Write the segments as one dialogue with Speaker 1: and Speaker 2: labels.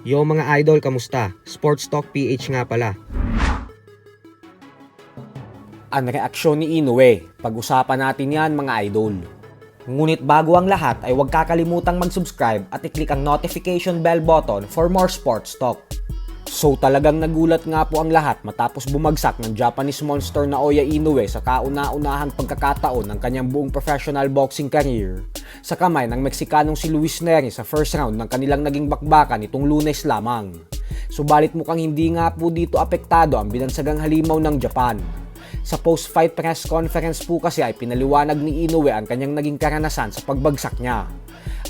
Speaker 1: Yo mga idol, kamusta? Sports Talk PH nga pala.
Speaker 2: Ang reaksyon ni Inoue, pag-usapan natin yan mga idol. Ngunit bago ang lahat ay huwag kakalimutang mag-subscribe at i-click ang notification bell button for more sports talk. So talagang nagulat nga po ang lahat matapos bumagsak ng Japanese monster na Oya Inoue sa kauna-unahang pagkakataon ng kanyang buong professional boxing career sa kamay ng Meksikanong si Luis Neri sa first round ng kanilang naging bakbakan itong lunes lamang. Subalit mukhang hindi nga po dito apektado ang binansagang halimaw ng Japan. Sa post-fight press conference po kasi ay pinaliwanag ni Inoue ang kanyang naging karanasan sa pagbagsak niya.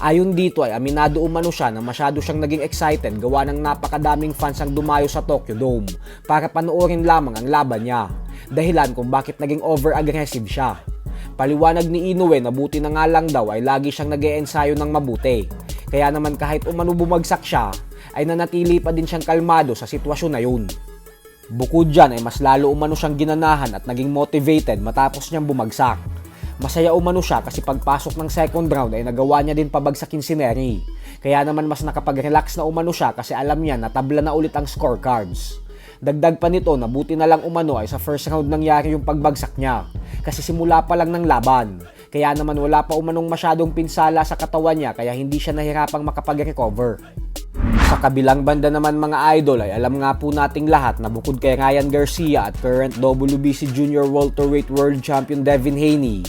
Speaker 2: Ayon dito ay aminado umano siya na masyado siyang naging excited gawa ng napakadaming fans ang dumayo sa Tokyo Dome para panoorin lamang ang laban niya. Dahilan kung bakit naging over-aggressive siya. Paliwanag ni Inoue na buti na nga lang daw ay lagi siyang nag ensayo ng mabuti. Kaya naman kahit umano bumagsak siya, ay nanatili pa din siyang kalmado sa sitwasyon na yun. Bukod dyan ay mas lalo umano siyang ginanahan at naging motivated matapos niyang bumagsak. Masaya umano siya kasi pagpasok ng second round ay nagawa niya din pabagsakin si Neri. Kaya naman mas nakapag-relax na umano siya kasi alam niya na tabla na ulit ang scorecards. Dagdag pa nito na buti na lang umano ay sa first round nangyari yung pagbagsak niya. Kasi simula pa lang ng laban. Kaya naman wala pa umanong masyadong pinsala sa katawan niya kaya hindi siya nahirapang makapag-recover. Sa kabilang banda naman mga idol ay alam nga po nating lahat na bukod kay Ryan Garcia at current WBC Junior Welterweight World Champion Devin Haney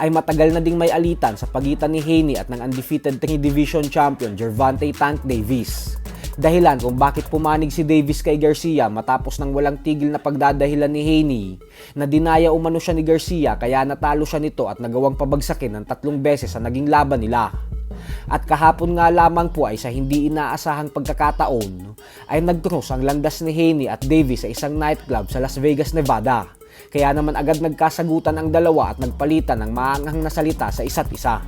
Speaker 2: ay matagal na ding may alitan sa pagitan ni Haney at ng undefeated 3 Division Champion Gervonta Tank Davis. Dahilan kung bakit pumanig si Davis kay Garcia matapos ng walang tigil na pagdadahilan ni Haney na dinaya umano siya ni Garcia kaya natalo siya nito at nagawang pabagsakin ng tatlong beses sa naging laban nila. At kahapon nga lamang po ay sa hindi inaasahang pagkakataon ay nag-cross ang landas ni Haney at Davis sa isang nightclub sa Las Vegas, Nevada. Kaya naman agad nagkasagutan ang dalawa at nagpalitan ng maanghang na salita sa isa't isa.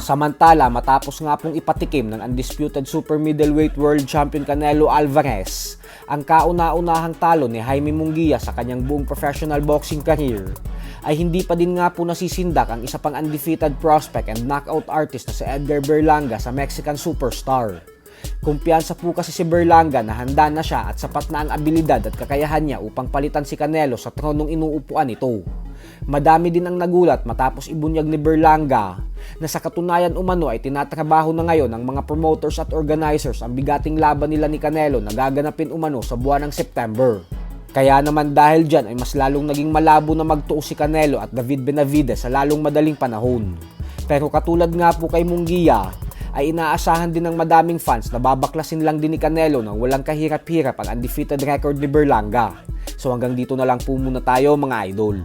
Speaker 2: Samantala, matapos nga pong ipatikim ng undisputed super middleweight world champion Canelo Alvarez, ang kauna-unahang talo ni Jaime Munguia sa kanyang buong professional boxing career, ay hindi pa din nga po nasisindak ang isa pang undefeated prospect and knockout artist na si Edgar Berlanga sa Mexican superstar. Kumpiyansa po kasi si Berlanga na handa na siya at sapat na ang abilidad at kakayahan niya upang palitan si Canelo sa tronong inuupuan nito. Madami din ang nagulat matapos ibunyag ni Berlanga na sa katunayan umano ay tinatrabaho na ngayon ng mga promoters at organizers ang bigating laban nila ni Canelo na gaganapin umano sa buwan ng September. Kaya naman dahil dyan ay mas lalong naging malabo na magtuo si Canelo at David Benavides sa lalong madaling panahon. Pero katulad nga po kay Munguia, ay inaasahan din ng madaming fans na babaklasin lang din ni Canelo nang walang kahirap-hirap ang undefeated record ni Berlanga. So hanggang dito na lang po muna tayo mga idol.